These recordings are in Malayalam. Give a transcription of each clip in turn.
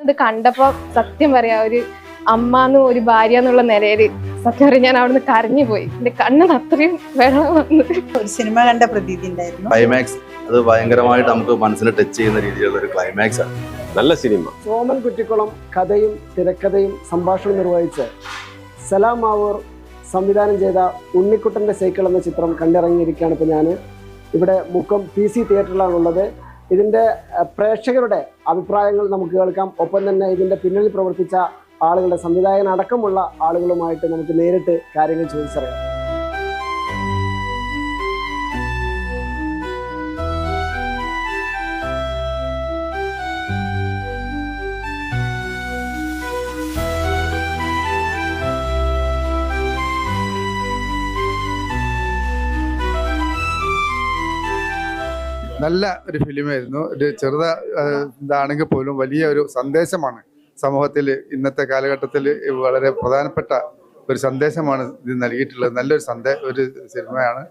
ഇത് കണ്ടപ്പോ സത്യം പറയാ ഒരു അമ്മ എന്നും ഒരു ഭാര്യ എന്നുള്ള നിലയിൽ സത്യം പറയാം ഞാൻ അവിടുന്ന് കരഞ്ഞു പോയി. എന്റെ കണ്ണിന് അത്രയും വെള്ളം വന്നു. ഒരു സിനിമ കണ്ട പ്രതീതി ഉണ്ടായിരുന്നു. ക്ലൈമാക്സ് അത് ഭയങ്കരമായിട്ട് നമുക്ക് മനസ്സിനെ ടച്ച് ചെയ്യുന്ന രീതിയിലുള്ള ഒരു ക്ലൈമാക്സ് ആണ്. നല്ല സിനിമ. സോമൻ കുറ്റിക്കുളം കഥയും തിരക്കഥയും സംഭാഷണം നിർവഹിച്ച് സലാം മാവൂർ സംവിധാനം ചെയ്ത ഉണ്ണിക്കുട്ടന്റെ സൈക്കിൾ എന്ന ചിത്രം കണ്ടിറങ്ങിയിരിക്കുകയാണ് ഇപ്പോൾ ഞാൻ ഇവിടെ മുക്കം പി സി തിയേറ്ററിലാണുള്ളത് ഇതിന്റെ പ്രേക്ഷകരുടെ അഭിപ്രായങ്ങൾ നമുക്ക് കേൾക്കാം. ഒപ്പം തന്നെ ഇതിന്റെ പിന്നിൽ പ്രവർത്തിച്ച ആളുകളുടെ സംവിധായകനടക്കമുള്ള ആളുകളുമായിട്ട് നമുക്ക് നേരിട്ട് കാര്യങ്ങൾ ചോദിച്ചറിയാം. നല്ല ഒരു ഫിലിമായിരുന്നു. ഒരു ചെറുത ഇതാണെങ്കിൽ പോലും വലിയ ഒരു സന്ദേശമാണ് സമൂഹത്തിൽ ഇന്നത്തെ കാലഘട്ടത്തിൽ വളരെ പ്രധാനപ്പെട്ട ഒരു സന്ദേശമാണ് ഇത് നൽകിയിട്ടുള്ളത്. നല്ലൊരു സന്ദേ ഒരു സിനിമയാണ്.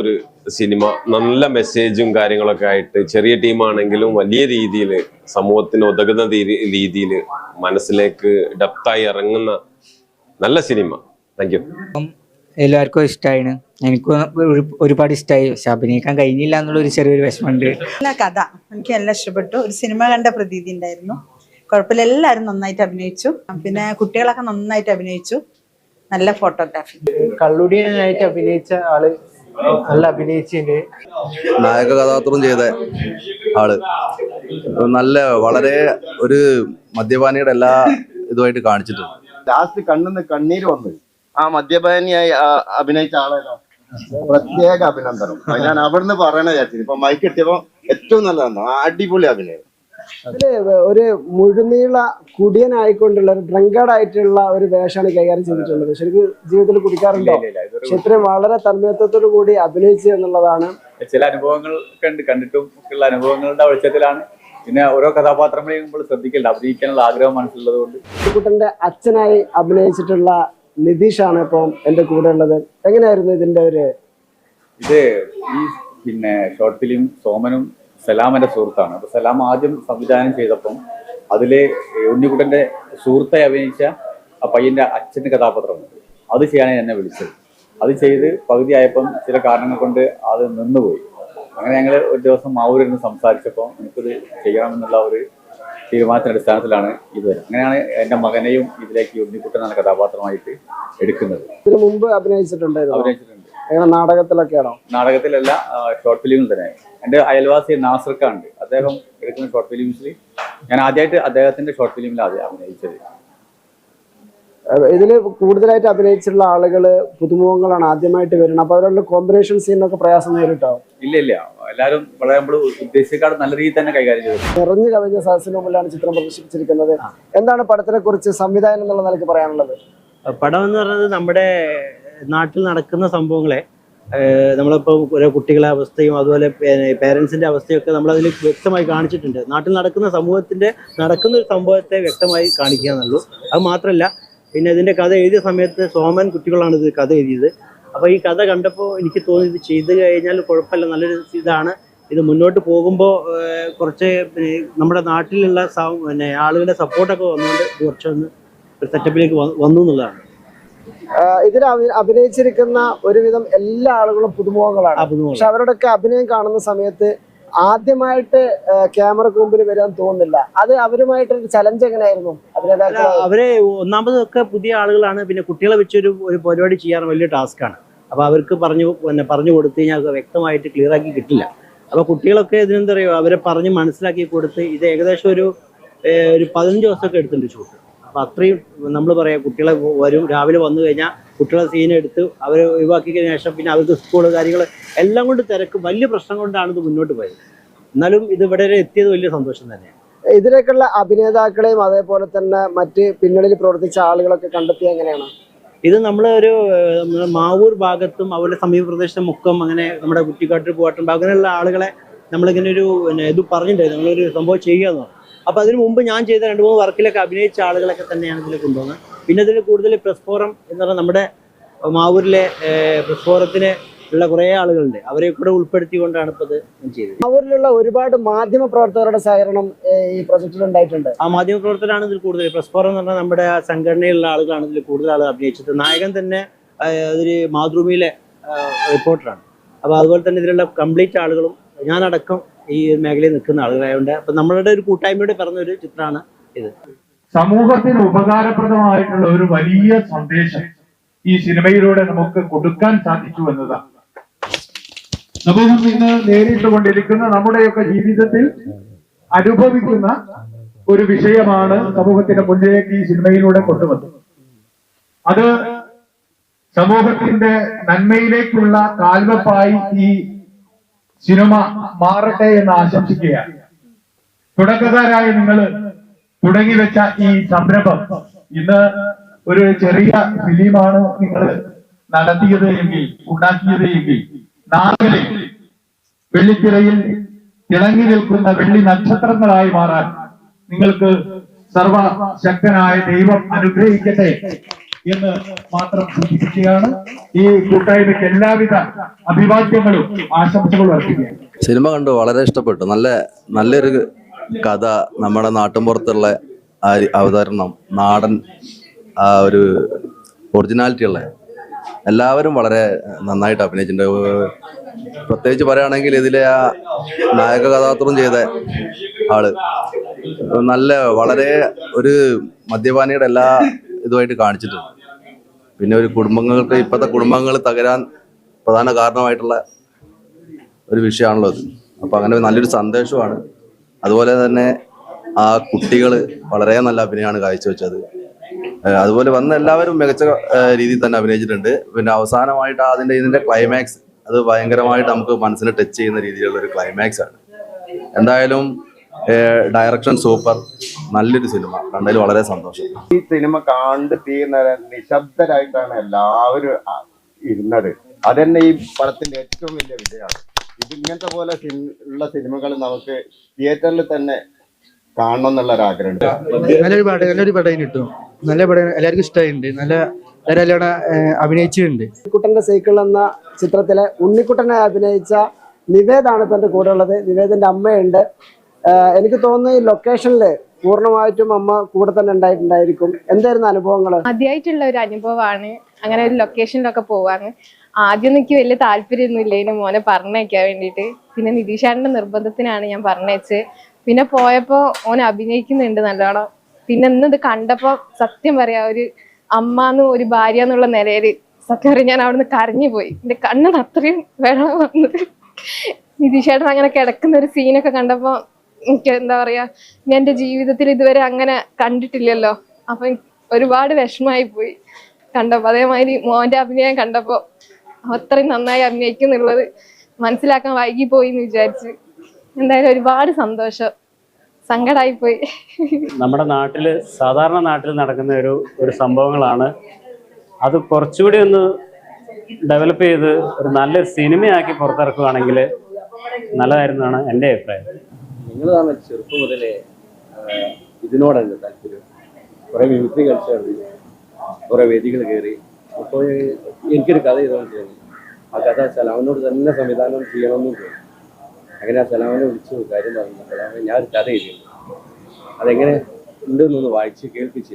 ഒരു സിനിമ നല്ല മെസ്സേജും കാര്യങ്ങളൊക്കെ ആയിട്ട് ചെറിയ ടീമാണെങ്കിലും വലിയ രീതിയിൽ സമൂഹത്തിന് ഉതകുന്ന രീതിയിൽ മനസ്സിലേക്ക് ഡെപ്തായി ഇറങ്ങുന്ന നല്ല സിനിമ. Thank you. എല്ലാവർക്കും ഇഷ്ടമായിന് എനിക്ക് ഒരു- ഒരുപാട് ഇഷ്ടമായി പക്ഷെ അഭിനയിക്കാൻ കഴിഞ്ഞില്ല എന്നുള്ള ഒരു ചെറിയൊരു വിഷമമുണ്ട്. നല്ല കഥ. എനിക്ക് എല്ലാം ഇഷ്ടപ്പെട്ടു. ഒരു സിനിമ കണ്ട പ്രതീതി ഉണ്ടായിരുന്നു. കുഴപ്പമില്ല. എല്ലാവരും നന്നായിട്ട് അഭിനയിച്ചു. പിന്നെ കുട്ടികളൊക്കെ നന്നായിട്ട് അഭിനയിച്ചു. നല്ല ഫോട്ടോഗ്രാഫി. കള്ളുടിയനായിട്ട് അഭിനയിച്ച ആൾ നല്ല അഭിനയിച്ചിട്ടുണ്ട് നായക കഥാപാത്രം ചെയ്ത ആൾ. നല്ല വളരെ ഒരു മദ്യപാനിയുടെ എല്ലാ ഇതുമായിട്ട് കാണിച്ചിട്ടുണ്ട്. ലാസ്റ്റ് കണ്ണിന്ന് കണ്ണീര് വന്നു. ആ മദ്യപാനിയായി അഭിനയിച്ച ആളേതാ? പ്രത്യേക അഭിനന്ദനം. ഞാൻ അവിടുന്ന് പറയണ വിചാരിച്ചു ഇപ്പൊ മൈക്ക് കിട്ടിയപ്പോ ഏറ്റവും നല്ലതാണ് ആ അടിപൊളി അഭിനയം. ഒരു മുഴുനീള കുടിയനായിക്കൊണ്ടുള്ള ഒരു ഡ്രങ്കഡ് ആയിട്ടുള്ള ഒരു വേഷമാണ് കൈകാര്യം ചെയ്തിട്ടുള്ളത്. ശരിക്കും ജീവിതത്തിൽ കുടിക്കാറുണ്ടോ? ഇത്രയും വളരെ തന്മയത്വത്തോടു കൂടി അഭിനയിച്ചു എന്നുള്ളതാണ്. ചില അനുഭവങ്ങൾ കണ്ട് കണ്ടിട്ടും ഒക്കെയുള്ള അനുഭവങ്ങളുടെ വെളിച്ചത്തിലാണ് പിന്നെ ഓരോ കഥാപാത്രങ്ങളെയും നമ്മൾ ശ്രദ്ധിക്കില്ല അഭിനയിക്കാനുള്ള ആഗ്രഹം മനസ്സിലുള്ളത് കൊണ്ട് കുട്ടന്റെ അച്ഛനായി അഭിനയിച്ചിട്ടുള്ള നിതീഷാണ് ഇപ്പം എന്റെ കൂടെ ഉള്ളത്. എങ്ങനെയായിരുന്നു ഇതിന്റെ ഒരു ഇത് ഈ പിന്നെ ഷോർട്ട് ഫിലിം സോമനും സലാമന്റെ സുഹൃത്താണ്. അപ്പൊ സലാം ആദ്യം സംവിധാനം ചെയ്തപ്പം അതിൽ ഉണ്ണിക്കുട്ടന്റെ സുഹൃത്തായി അഭിനയിച്ച ആ പയ്യന്റെ അച്ഛന്റെ കഥാപാത്രമുണ്ട് അത് ചെയ്യാനാണ് എന്നെ വിളിച്ചത്. അത് ചെയ്ത് പകുതി പകുതിയായപ്പം ചില കാരണങ്ങൾ കൊണ്ട് അത് നിന്നുപോയി. അങ്ങനെ ഞങ്ങൾ ഒരു ദിവസം മാവൂരിന്ന് സംസാരിച്ചപ്പോൾ എനിക്കത് ചെയ്യണമെന്നുള്ള ഒരു തീരുമാനത്തിന്റെ അടിസ്ഥാനത്തിലാണ് ഇത് വരുന്നത്. അങ്ങനെയാണ് എന്റെ മകനെയും ഇതിലേക്ക് ഉണ്ണിക്കുട്ടൻ എന്ന കഥാപാത്രമായിട്ട് എടുക്കുന്നത്. ഇതിനു മുമ്പ് അഭിനയിച്ചിട്ടുണ്ടായിരുന്നു? അഭിനയിച്ചിട്ടുണ്ട്. എങ്ങനെ നാടകത്തിലൊക്കെയാണോ? നാടകത്തിലല്ല ഷോർട്ട് ഫിലിമിൽ തന്നെ. എന്റെ അയൽവാസി നാസർക്ക ഉണ്ട് അദ്ദേഹം എടുക്കുന്ന ഷോർട്ട് ഫിലിംസിൽ ഞാൻ ആദ്യമായിട്ട് അദ്ദേഹത്തിന്റെ ഷോർട്ട് ഫിലിമിൽ ആദ്യം അഭിനയിച്ചത്. ഇതിൽ കൂടുതലായിട്ട് അഭിനയിച്ചിട്ടുള്ള ആളുകൾ പുതുമുഖങ്ങളാണ് ആദ്യമായിട്ട് വരുന്നത്. അപ്പൊ അവരുടെ കോമ്പിനേഷൻ സീനൊക്കെ പ്രയാസം നേരിട്ടോ? ഇല്ല ഇല്ല. എല്ലാവരും വളരെ നമ്മൾ ഉദ്ദേശിച്ചേക്കാൾ നല്ല രീതിയിൽ തന്നെ കൈകാര്യം ചെയ്തു. നിറഞ്ഞു കവിഞ്ഞ സദസ്സിന് മുമ്പിലാണ് ചിത്രം പ്രദർശിപ്പിച്ചിരിക്കുന്നത്. എന്താണ് പടത്തിനെ കുറിച്ച് സംവിധാനം എന്നുള്ള നിലയ്ക്ക് പറയാനുള്ളത്? പടം എന്ന് പറയുന്നത് നമ്മുടെ നാട്ടിൽ നടക്കുന്ന സംഭവങ്ങളെ നമ്മളിപ്പോൾ ഓരോ കുട്ടികളെ അവസ്ഥയും അതുപോലെ പേരൻസിന്റെ അവസ്ഥയൊക്കെ നമ്മൾ അതിൽ വ്യക്തമായി കാണിച്ചിട്ടുണ്ട്. നാട്ടിൽ നടക്കുന്ന സമൂഹത്തിന്റെ നടക്കുന്ന ഒരു സംഭവത്തെ വ്യക്തമായി കാണിക്കുക എന്നുള്ളൂ അത് മാത്രമല്ല പിന്നെ ഇതിന്റെ കഥ എഴുതിയ സമയത്ത് സോമൻ കുട്ടികളാണ് ഇത് കഥ എഴുതിയത്. അപ്പോൾ ഈ കഥ കണ്ടപ്പോൾ എനിക്ക് തോന്നി ഇത് ചെയ്ത് കഴിഞ്ഞാൽ കുഴപ്പമില്ല നല്ലൊരു ഇതാണ്. ഇത് മുന്നോട്ട് പോകുമ്പോൾ കുറച്ച് നമ്മുടെ നാട്ടിലുള്ള സ- പിന്നെ ആളുകളുടെ സപ്പോർട്ടൊക്കെ വന്നുകൊണ്ട് കുറച്ചൊന്ന് ഒരു സെറ്റപ്പിലേക്ക് വന്നു എന്നുള്ളതാണ്. ഇതിൽ അഭിനയിച്ചിരിക്കുന്ന ഒരുവിധം എല്ലാ ആളുകളും പുതുമുഖങ്ങളാണ്. പക്ഷെ അവരുടെയൊക്കെ അഭിനയം കാണുന്ന സമയത്ത് ആദ്യമായിട്ട് ക്യാമറക്ക് മുമ്പിൽ വരാൻ തോന്നുന്നില്ല. അത് അവരുമായിട്ടൊരു ചലഞ്ച് എങ്ങനെയായിരുന്നു? അവരെ ഒന്നാമതൊക്കെ പുതിയ ആളുകളാണ്. പിന്നെ കുട്ടികളെ വെച്ചൊരു ഒരു പരിപാടി ചെയ്യാൻ വലിയ ടാസ്ക്കാണ് അപ്പോൾ അവർക്ക് പറഞ്ഞു പിന്നെ പറഞ്ഞു കൊടുത്തു കഴിഞ്ഞാൽ വ്യക്തമായിട്ട് ക്ലിയർ ആക്കി കിട്ടില്ല. അപ്പോൾ കുട്ടികളൊക്കെ ഇതിനെന്താ പറയുക അവരെ പറഞ്ഞ് മനസ്സിലാക്കി കൊടുത്ത് ഇത് ഏകദേശം ഒരു ഒരു പതിനഞ്ച് ദിവസമൊക്കെ എടുത്തിട്ടുണ്ട് ഷൂട്ട്. അപ്പോൾ അത്രയും നമ്മൾ പറയാം കുട്ടികളെ വരും രാവിലെ വന്നു കഴിഞ്ഞാൽ കുട്ടികളെ സീൻ എടുത്ത് അവരെ ഒഴിവാക്കിയതിനു ശേഷം പിന്നെ അവർക്ക് സ്കൂൾ കാര്യങ്ങൾ എല്ലാം കൊണ്ട് തിരക്ക്. വലിയ പ്രശ്നം കൊണ്ടാണ് ഇത് മുന്നോട്ട് പോയത്. എന്നാലും ഇത് ഇവിടെ വരെ എത്തിയത് വലിയ സന്തോഷം തന്നെയാണ്. ഇതിലേക്കുള്ള അഭിനേതാക്കളെയും അതേപോലെ തന്നെ മറ്റ് പിന്നണിയിൽ പ്രവർത്തിച്ച ആളുകളൊക്കെ കണ്ടെത്തിയ എങ്ങനെയാണ്? ഇത് നമ്മൾ ഒരു മാവൂർ ഭാഗത്തും അതുപോലെ സമീപ പ്രദേശത്തെ മുക്കം അങ്ങനെ നമ്മുടെ കുറ്റിക്കാട്ട് പൂവാട്ടും അങ്ങനെയുള്ള ആളുകളെ നമ്മളിങ്ങനെ ഒരു ഇത് പറഞ്ഞിട്ടുണ്ടായിരുന്നു നമ്മളൊരു സംഭവം ചെയ്യുക എന്ന് പറഞ്ഞു. അപ്പോൾ അതിന് മുമ്പ് ഞാൻ ചെയ്ത രണ്ട് മൂന്ന് വർക്കിലൊക്കെ അഭിനയിച്ച ആളുകളൊക്കെ തന്നെയാണ് ഇതിൽ കൊണ്ടുവന്നത്. പിന്നെ ഇതിൽ കൂടുതൽ പ്രസ് ഫോറം എന്ന് പറഞ്ഞാൽ നമ്മുടെ മാവൂരിലെ പ്രസ് ഫോറത്തിന് ഉള്ള കുറേ ആളുകളുണ്ട്. അവരെ കൂടെ ഉൾപ്പെടുത്തിക്കൊണ്ടാണ് ഇപ്പോൾ ഇത് ചെയ്തത്. അവരിലുള്ള ഒരുപാട് മാധ്യമ പ്രവർത്തകരുടെ സഹകരണം ഈ പ്രൊജക്റ്റിൽ ഉണ്ടായിട്ടുണ്ട്. ആ മാധ്യമ പ്രവർത്തകരാണ് ഇതിൽ കൂടുതൽ പ്രസ് ഫോറം എന്ന് പറഞ്ഞാൽ നമ്മുടെ ആ സംഘടനയിലുള്ള ആളുകളാണ് ഇതിൽ കൂടുതൽ ആൾ അഭിനയിച്ചത് നായകൻ തന്നെ അതൊരു മാതൃഭൂമിയിലെ റിപ്പോർട്ടറാണ് അപ്പോൾ അതുപോലെ തന്നെ ഇതിലുള്ള കംപ്ലീറ്റ് ആളുകളും ഞാനടക്കം ഈ മേഖലയിൽ നിൽക്കുന്ന ആളുകളായതുകൊണ്ട് അപ്പം നമ്മളുടെ ഒരു കൂട്ടായ്മയുടെ പറഞ്ഞ ഒരു ചിത്രമാണ് ഇത്. സമൂഹത്തിന് ഉപകാരപ്രദമായിട്ടുള്ള ഒരു വലിയ സന്ദേശം ഈ സിനിമയിലൂടെ നമുക്ക് കൊടുക്കാൻ സാധിച്ചു എന്നതാണ്. സമൂഹം ഇന്ന് നേരിട്ടുകൊണ്ടിരിക്കുന്ന നമ്മുടെയൊക്കെ ജീവിതത്തിൽ അനുഭവിക്കുന്ന ഒരു വിഷയമാണ് സമൂഹത്തിന്റെ മുന്നിലേക്ക് ഈ സിനിമയിലൂടെ കൊണ്ടുവന്നത്. അത് സമൂഹത്തിന്റെ നന്മയിലേക്കുള്ള കാൽവെപ്പായി ഈ സിനിമ മാറട്ടെ എന്ന് ആശംസിക്കുകയാണ്. തുടക്കക്കാരായ നിങ്ങൾ തുടങ്ങി വെച്ച ഈ സംരംഭം ഇന്ന് ഒരു ചെറിയ ഫിലിമാണ് നിങ്ങൾ നടത്തിയത് എങ്കിൽ ഉണ്ടാക്കിയത് എങ്കിൽ. നാളെ വെള്ളിത്തിരയിൽ തിളങ്ങി നിൽക്കുന്ന വെള്ളി നക്ഷത്രങ്ങളായി മാറാൻ നിങ്ങൾക്ക് സർവശക്തനായ ദൈവം അനുഗ്രഹിക്കട്ടെ. എന്ന് മാത്രം സൂചിപ്പിക്കുകയാണ്. ഈ കൂട്ടായ്മയ്ക്ക് എല്ലാവിധ അഭിവാദ്യങ്ങളും ആശംസകളും അർപ്പിക്കുകയാണ് സിനിമ കണ്ടു വളരെ ഇഷ്ടപ്പെട്ടു. നല്ല നല്ലൊരു കഥ നമ്മുടെ നാട്ടിൻപുറത്തുള്ള അവതരണം നാടൻ ആ ഒരു ഒറിജിനാലിറ്റി ഉള്ള. എല്ലാവരും വളരെ നന്നായിട്ട് അഭിനയിച്ചിട്ടുണ്ട്. പ്രത്യേകിച്ച് പറയുകയാണെങ്കിൽ ഇതിലെ ആ നായക കഥാപാത്രം ചെയ്ത ആൾ നല്ല വളരെ ഒരു മദ്യപാനിയുടെ എല്ലാ ഇതുമായിട്ട് കാണിച്ചിട്ടുണ്ട്. പിന്നെ ഒരു കുടുംബങ്ങൾക്ക് ഇപ്പോഴത്തെ കുടുംബങ്ങൾ തകരാൻ പ്രധാന കാരണമായിട്ടുള്ള ഒരു വിഷയമാണല്ലോ അത്. അപ്പോൾ അങ്ങനെ നല്ലൊരു സന്ദേശമാണ്. അതുപോലെ തന്നെ ആ കുട്ടികൾ വളരെ നല്ല അഭിനയമാണ് കാഴ്ചവെച്ചത്. അതുപോലെ വന്ന എല്ലാവരും മികച്ച രീതിയിൽ തന്നെ അഭിനയിച്ചിട്ടുണ്ട്. പിന്നെ അവസാനമായിട്ട് അതിന്റെ ഇതിന്റെ ക്ലൈമാക്സ് അത് ഭയങ്കരമായിട്ട് നമുക്ക് മനസ്സിനെ ടച്ച് ചെയ്യുന്ന രീതിയിലുള്ള ഒരു ക്ലൈമാക്സ് ആണ്. എന്തായാലും ഡയറക്ഷൻ സൂപ്പർ നല്ലൊരു സിനിമ കണ്ടതിൽ വളരെ സന്തോഷം. ഈ സിനിമ കണ്ട് തീർന്ന നിശബ്ദരായിട്ടാണ് എല്ലാവരും ഇരുന്നത്. അതന്നെ ഈ പടത്തിന്റെ ഏറ്റവും വലിയ വിജയമാണ്. ഇത് ഇങ്ങനത്തെ പോലെ ഉള്ള സിനിമകൾ നമുക്ക് തിയേറ്ററിൽ തന്നെ കാണണം എന്നുള്ള ഒരു ആഗ്രഹമുണ്ട് നല്ലൊരു പട നല്ലൊരു പടം ഇട്ടു നല്ല പടം എല്ലാവർക്കും ഇഷ്ടമായിട്ടുണ്ട്. നല്ല എല്ലാവരും അഭിനയിച്ചിട്ടുണ്ട്. ഉണ്ണിക്കുട്ടന്റെ സൈക്കിൾ എന്ന ചിത്രത്തിലെ ഉണ്ണിക്കുട്ടനെ അഭിനയിച്ച നിവേദാണ് ഇപ്പൊ എന്റെ കൂടെ ഉള്ളത് നിവേദിന്റെ അമ്മയുണ്ട്. എനിക്ക് തോന്നുന്നു ഈ ലൊക്കേഷനിൽ പൂർണമായിട്ടും അമ്മ കൂടെ തന്നെ ഉണ്ടായിട്ടുണ്ടായിരിക്കും. എന്തായിരുന്നു അനുഭവങ്ങൾ ആദ്യമായിട്ടുള്ള ഒരു അനുഭവമാണ് അങ്ങനെ ഒരു ലൊക്കേഷനിലൊക്കെ പോവാന്ന് ആദ്യം എനിക്ക് വലിയ താല്പര്യമൊന്നും ഇല്ലേനു മോനെ പറഞ്ഞയക്കാൻ വേണ്ടിയിട്ട്. പിന്നെ നിതീഷാറിന്റെ നിർബന്ധത്തിനാണ് ഞാൻ പറഞ്ഞയച്ച് പിന്നെ പോയപ്പോ ഓൻ അഭിനയിക്കുന്നുണ്ട് നല്ലോണം. പിന്നെ ഇന്നത് കണ്ടപ്പോൾ കണ്ടപ്പോ സത്യം പറയാ ഒരു അമ്മ എന്ന് ഒരു ഭാര്യ എന്നുള്ള നിലയിൽ സത്യം പറയാം ഞാൻ അവിടുന്ന് കരഞ്ഞു പോയി എന്റെ കണ്ണിന് അത്രയും വെള്ളം വന്നത്. നിതീഷേട്ടൻ അങ്ങനെ കിടക്കുന്ന ഒരു സീനൊക്കെ കണ്ടപ്പോ എനിക്ക് എന്താ പറയാ ഞാൻ എന്റെ ജീവിതത്തിൽ ഇതുവരെ അങ്ങനെ കണ്ടിട്ടില്ലല്ലോ. അപ്പൊ ഒരുപാട് വിഷമായി പോയി. കണ്ടപ്പോ അതേമാതിരി മോന്റെ അഭിനയം കണ്ടപ്പോ അത്രയും നന്നായി അഭിനയിക്കുന്നുള്ളത് മനസ്സിലാക്കാൻ വൈകി പോയി എന്ന് വിചാരിച്ച്. എന്തായാലും ഒരുപാട് സന്തോഷം. സങ്കടായി പോയി നമ്മുടെ നാട്ടിൽ സാധാരണ നാട്ടിൽ നടക്കുന്ന ഒരു ഒരു സംഭവങ്ങളാണ്. അത് കുറച്ചുകൂടി ഒന്ന് ഡെവലപ്പ് ചെയ്ത് ഒരു നല്ലൊരു സിനിമയാക്കി പുറത്തിറക്കുകയാണെങ്കിൽ നല്ലതായിരുന്നാണ് എന്റെ അഭിപ്രായം. നിങ്ങളാണ് ചെറുപ്പം മുതലേ ഇതിനോടാണ് താല്പര്യം. കുറെ മിമിക്രി കളിച്ചുണ്ട് കുറെ വേദികൾ കയറി. അപ്പോൾ എനിക്കൊരു കഥ ചെയ്തോണ്ട് തോന്നി ആ കഥ സലാമിനോട് തന്നെ സംവിധാനം ചെയ്യണമെന്നും തോന്നി അങ്ങനെ ആ സലാമിനെ വിളിച്ചു കാര്യം പറഞ്ഞു. സലാമിനെ ഞാൻ ഒരു കഥ എഴുതി അതെങ്ങനെ ഉണ്ടെന്നൊന്ന് വായിച്ച് കേൾപ്പിച്ച.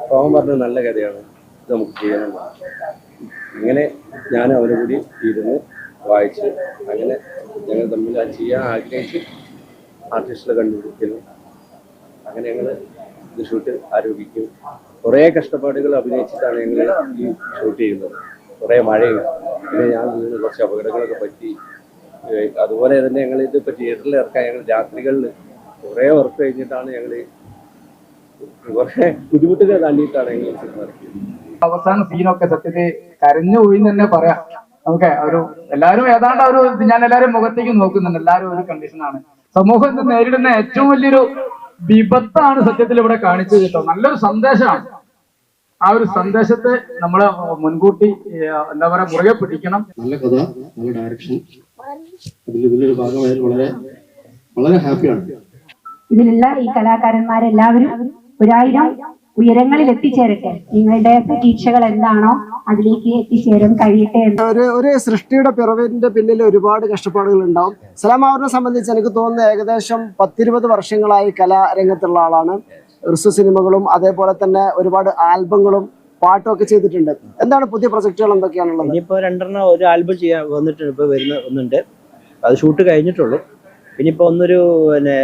അപ്പോൾ അവൻ പറഞ്ഞ നല്ല കഥയാണ്. ഇത് നമുക്ക് ചെയ്യണം. അങ്ങനെ ഞാൻ അവനെ കൂടി ഇരുന്ന് വായിച്ച് അങ്ങനെ ഞങ്ങൾ തമ്മിൽ അത് ചെയ്യാൻ ആഗ്രഹിച്ച് ആർട്ടിസ്റ്റിനെ കണ്ടുപിടിക്കലും അങ്ങനെ ഞങ്ങൾ ഇത് ഷൂട്ട് ആരോപിക്കും. കുറേ കഷ്ടപ്പാടുകൾ അഭിനയിച്ചിട്ടാണ് ഞങ്ങൾ ഈ ഷൂട്ട് ചെയ്യുന്നത്. കുറേ മഴയും പിന്നെ ഞാൻ വീണ് കുറച്ച് അപകടങ്ങളൊക്കെ പറ്റി. അതുപോലെ തന്നെ ഞങ്ങൾ ഇത് ഇപ്പോൾ തിയേറ്ററിൽ ഇറക്കാൻ ഞങ്ങൾ രാത്രികളിൽ കുറേ വർക്ക് കഴിഞ്ഞിട്ടാണ് ഞങ്ങൾ കുറേ ബുദ്ധിമുട്ടുകൾ താണ്ടിയിട്ടാണ് ഞങ്ങൾ സിനിമ ഇറക്കിയത്. അവസാന സീനൊക്കെ സത്യത്തെ കരഞ്ഞു പോയി തന്നെ പറയാം. നമുക്ക് ഒരു എല്ലാവരും ഏതാണ്ട് ഒരു ഞാൻ എല്ലാവരും മുഖത്തേക്ക് നോക്കുന്നുണ്ട്. എല്ലാവരും ഒരു കണ്ടീഷനാണ് സമൂഹം ഇന്ന് നേരിടുന്ന ഏറ്റവും വലിയൊരു വിപത്താണ് സത്യത്തിൽ ഇവിടെ കാണിച്ചു കേട്ടോ. നല്ലൊരു സന്ദേശമാണ്. ആ ഒരു സന്ദേശത്തെ നമ്മൾ മുൻകൂട്ടി എന്താ പറയാ മുറുകെ പിടിക്കണം. നല്ല കഥ നല്ല ഡയറക്ഷൻ അതിൽ ഇതിലൊരു ഭാഗമായാലും വളരെ വളരെ ഹാപ്പിയാണ് ഇതിലുള്ള ഈ കലാകാരന്മാരെല്ലാവരും ഒരായിരം ഉയരങ്ങളിൽ എത്തിച്ചേരട്ടെ. നിങ്ങളുടെ പ്രതീക്ഷകൾ എന്താണോ അതിലേക്ക് എത്തിച്ചേരാൻ കഴിയട്ടെ ഒരു ഒരു സൃഷ്ടിയുടെ പിറവിന്റെ പിന്നിൽ ഒരുപാട് കഷ്ടപ്പാടുകൾ ഉണ്ടാവും. സലാമാവറിനെ സംബന്ധിച്ച് എനിക്ക് തോന്നുന്നത് ഏകദേശം പത്തിരുപത് വർഷങ്ങളായി കലാരംഗത്തുള്ള ആളാണ്. റിസു സിനിമകളും അതേപോലെ തന്നെ ഒരുപാട് ആൽബങ്ങളും പാട്ടും ഒക്കെ ചെയ്തിട്ടുണ്ട്. എന്താണ് പുതിയ പ്രൊജക്ടുകൾ എന്തൊക്കെയാണുള്ളത്? ഇനിയിപ്പോ രണ്ടെണ്ണം ഒരു ആൽബം ചെയ്യാൻ വന്നിട്ടുണ്ട് ഇപ്പൊ വരുന്ന ഒന്നുണ്ട് അത് ഷൂട്ട് കഴിഞ്ഞിട്ടുള്ളൂ. ഇനിയിപ്പോ ഒന്നൊരു പിന്നെ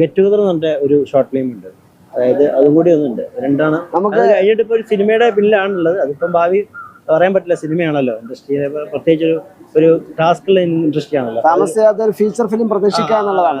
ഗെറ്റ് ടുഗദർ എന്ന് പറഞ്ഞ ഒരു ഷോർട്ട് ഫിലിം ഉണ്ട്. അതായത് അതും കൂടി ഒന്നുണ്ട്. രണ്ടാണ്. നമുക്ക് കഴിഞ്ഞിട്ട് ഇപ്പൊ ഒരു സിനിമയുടെ പിന്നിലാണുള്ളത്. അതിപ്പം ഭാവി പറയാൻ പറ്റില്ല സിനിമയാണല്ലോ. ഇൻഡസ്ട്രിയിലെ പ്രത്യേകിച്ച് ഒരു ഒരു ടാസ്കുള്ള ഇൻഡസ്ട്രി ആണല്ലോ താമസിയാതെ ഒരു ഫീച്ചർ ഫിലിം പ്രതീക്ഷിക്കുക എന്നുള്ളതാണ്